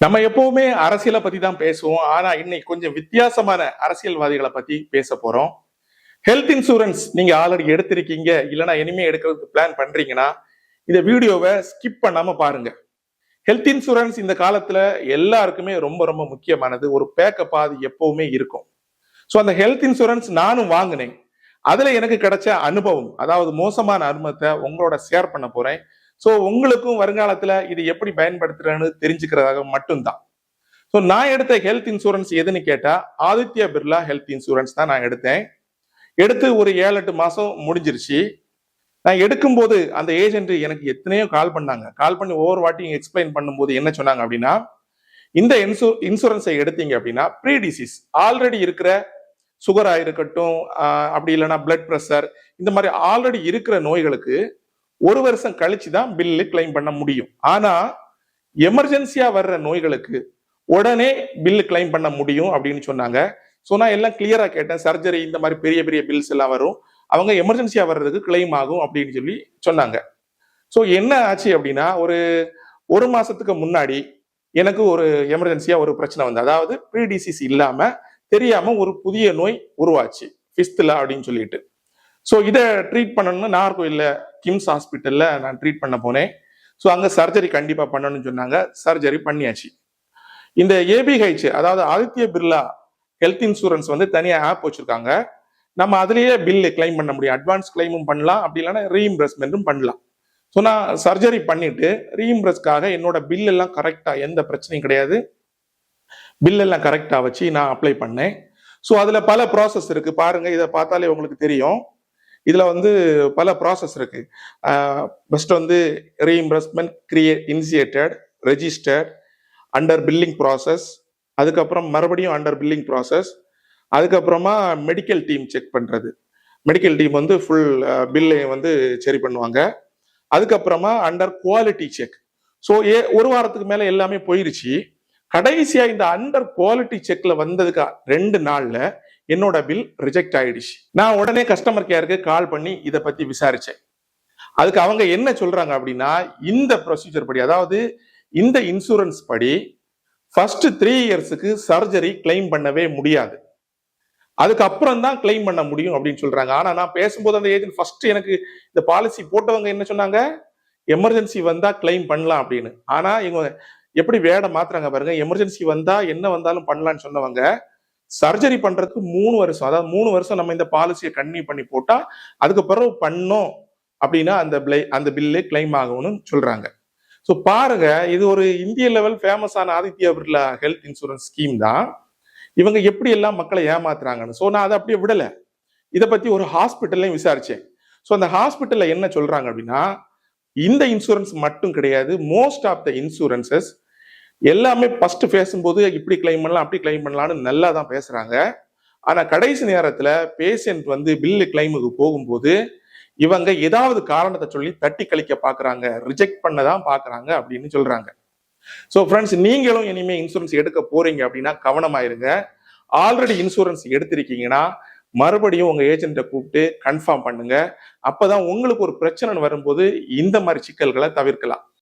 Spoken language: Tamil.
நம்ம எப்பவுமே அரசியலை பத்தி தான் பேசுவோம். ஆனா இன்னைக்கு கொஞ்சம் வித்தியாசமான அரசியல்வாதிகளை பத்தி பேச போறோம். ஹெல்த் இன்சூரன்ஸ் நீங்க ஆல்ரெடி எடுத்திருக்கீங்க. இல்லைன்னா இனிமே எடுக்கிறதுக்கு பிளான் பண்றீங்கன்னா இந்த வீடியோவை ஸ்கிப் பண்ணாம பாருங்க. ஹெல்த் இன்சூரன்ஸ் இந்த காலத்துல எல்லாருக்குமே ரொம்ப ரொம்ப முக்கியமானது. ஒரு பேக்கப் அது எப்பவுமே இருக்கும். ஸோ அந்த ஹெல்த் இன்சூரன்ஸ் நானும் வாங்கினேன். அதுல எனக்கு கிடைச்ச அனுபவம் அதாவது மோசமான அனுபவத்தை உங்களோட ஷேர் பண்ண போறேன். ஸோ உங்களுக்கும் வருங்காலத்தில் இது எப்படி பயன்படுத்துறேன்னு தெரிஞ்சுக்கிறதாக மட்டும்தான். ஸோ நான் எடுத்த ஹெல்த் இன்சூரன்ஸ் எதுன்னு கேட்டால் ஆதித்யா பிர்லா ஹெல்த் இன்சூரன்ஸ் தான் நான் எடுத்தேன். எடுத்து ஒரு ஏழு எட்டு மாதம் முடிஞ்சிருச்சு. நான் எடுக்கும்போது அந்த ஏஜென்ட் எனக்கு எத்தனையோ கால் பண்ணாங்க. கால் பண்ணி ஒவ்வொரு வாட்டியும் எக்ஸ்பிளைன் பண்ணும்போது என்ன சொன்னாங்க அப்படின்னா இந்த இன்சூ இன்சூரன்ஸை எடுத்தீங்க அப்படின்னா ப்ரீ டிசீஸ் ஆல்ரெடி இருக்கிற சுகராக இருக்கட்டும் அப்படி இல்லைன்னா பிளட் ப்ரெஷர் இந்த மாதிரி ஆல்ரெடி இருக்கிற நோய்களுக்கு ஒரு வருஷம் கழிச்சு தான் பில்லு கிளைம் பண்ண முடியும். ஆனா எமர்ஜென்சியா வர்ற நோய்களுக்கு உடனே பில்லு கிளைம் பண்ண முடியும் அப்படின்னு சொன்னாங்க. ஸோ நான் எல்லாம் கிளியரா கேட்டேன். சர்ஜரி இந்த மாதிரி பெரிய பெரிய பில்ஸ் எல்லாம் வரும். அவங்க எமர்ஜென்சியா வர்றதுக்கு கிளைம் ஆகும் அப்படின்னு சொல்லி சொன்னாங்க. ஸோ என்ன ஆச்சு அப்படின்னா ஒரு ஒரு மாசத்துக்கு முன்னாடி எனக்கு ஒரு எமர்ஜென்சியா ஒரு பிரச்சனை வந்து அதாவது ப்ரீடிசிஸ் இல்லாம தெரியாம ஒரு புதிய நோய் உருவாச்சு. ஃபிஸ்துலா அப்படின்னு சொல்லிட்டு. ஸோ இதை ட்ரீட் பண்ணணும்னு நாகர்கோயில்ல கிம்ஸ் ஹாஸ்பிட்டலில் நான் ட்ரீட் பண்ண போனேன். ஸோ அங்கே சர்ஜரி கண்டிப்பாக பண்ணணும்னு சொன்னாங்க. சர்ஜரி பண்ணியாச்சு. இந்த ஏபிஹெச் அதாவது ஆதித்ய பிர்லா ஹெல்த் இன்சூரன்ஸ் வந்து தனியாக ஆப் வச்சுருக்காங்க. நம்ம அதுலேயே பில்லு கிளைம் பண்ண முடியும். அட்வான்ஸ் கிளைமும் பண்ணலாம். அப்படி இல்லைன்னா ரீஇம்ப்ரெஸ்மெண்ட்டும் பண்ணலாம். ஸோ நான் சர்ஜரி பண்ணிட்டு ரீஇம்ப்ரெஸ்க்காக என்னோட பில் எல்லாம் எந்த பிரச்சனையும் கிடையாது. பில்லெல்லாம் கரெக்டாக வச்சு நான் அப்ளை பண்ணேன். ஸோ அதில் பல ப்ராசஸ் இருக்கு. பாருங்கள் இதை பார்த்தாலே உங்களுக்கு தெரியும். இதில் வந்து பல ப்ராசஸ் இருக்குது ஃபஸ்ட்டு வந்து reimbursement create initiated registered under billing process அதுக்கப்புறம் மறுபடியும் அண்டர் பில்லிங் ப்ராசஸ் அதுக்கப்புறமா மெடிக்கல் டீம் செக் பண்ணுறது மெடிக்கல் டீம் வந்து ஃபுல் பில்லை வந்து சரி பண்ணுவாங்க. அதுக்கப்புறமா அண்டர் குவாலிட்டி செக் ஸோ ஏ ஒரு வாரத்துக்கு மேலே எல்லாமே போயிருச்சு. கடைசியாக இந்த அண்டர் குவாலிட்டி செக்கில் வந்ததுக்கு ரெண்டு நாளில் என்னோட பில் ரிஜெக்ட் ஆயிடுச்சு. நான் உடனே கஸ்டமர் கேருக்கு கால் பண்ணி இதை பத்தி விசாரிச்சேன். அதுக்கு அவங்க என்ன சொல்றாங்க அப்படின்னா இந்த ப்ரொசீஜர் படி அதாவது இந்த இன்சூரன்ஸ் படி ஃபர்ஸ்ட் த்ரீ இயர்ஸுக்கு சர்ஜரி கிளைம் பண்ணவே முடியாது. அதுக்கப்புறம் தான் கிளைம் பண்ண முடியும் அப்படின்னு சொல்றாங்க. ஆனா நான் பேசும்போது அந்த ஏஜென்ட் ஃபர்ஸ்ட் எனக்கு இந்த பாலிசி போட்டவங்க என்ன சொன்னாங்க? எமர்ஜென்சி வந்தா கிளைம் பண்ணலாம் அப்படின்னு. ஆனா இவங்க எப்படி வேட மாத்துறாங்க பாருங்க. எமர்ஜென்சி வந்தா என்ன வந்தாலும் பண்ணலாம்னு சொன்னவங்க சர்ஜரி பண்றதுக்கு மூணு வருஷம். அதாவது மூணு வருஷம் நம்ம இந்த பாலிசியை கன்னியூ பண்ணி போட்டா அதுக்கு பிறகு பண்ணோம் அப்படின்னா அந்த பிளை அந்த பில்லே கிளைம் ஆகும்னு சொல்றாங்க. ஸோ பாருங்க இது ஒரு இந்திய லெவல் ஃபேமஸான Aditya Birla health insurance scheme தான். இவங்க எப்படி எல்லாம் மக்களை ஏமாத்துறாங்கன்னு. ஸோ நான் அதை அப்படியே விடல. இதை பத்தி ஒரு ஹாஸ்பிட்டல்லையும் விசாரிச்சேன். ஸோ அந்த ஹாஸ்பிட்டல்ல என்ன சொல்றாங்க அப்படின்னா இந்த இன்சூரன்ஸ் மட்டும் கிடையாது மோஸ்ட் ஆஃப் த இன்சூரன்சஸ் எல்லாமே ஃபர்ஸ்ட் பேசும்போது இப்படி கிளைம் பண்ணலாம் அப்படி கிளைம் பண்ணலாம்னு நல்லா தான் பேசுறாங்க. ஆனா கடைசி நேரத்துல பேஷண்ட் வந்து பில்லு கிளைமுக்கு போகும்போது இவங்க ஏதாவது காரணத்தை சொல்லி தட்டி கழிக்க பாக்குறாங்க ரிஜெக்ட் பண்ண தான் பாக்குறாங்க அப்படின்னு சொல்றாங்க. ஸோ ஃப்ரெண்ட்ஸ் நீங்களும் இனிமே இன்சூரன்ஸ் எடுக்க போறீங்க அப்படின்னா கவனமாயிருங்க. ஆல்ரெடி இன்சூரன்ஸ் எடுத்திருக்கீங்கன்னா மறுபடியும் உங்க ஏஜென்ட்டை கூப்பிட்டு கன்ஃபார்ம் பண்ணுங்க. அப்பதான் உங்களுக்கு ஒரு பிரச்சனை வரும்போது இந்த மாதிரி சிக்கல்களை தவிர்க்கலாம்.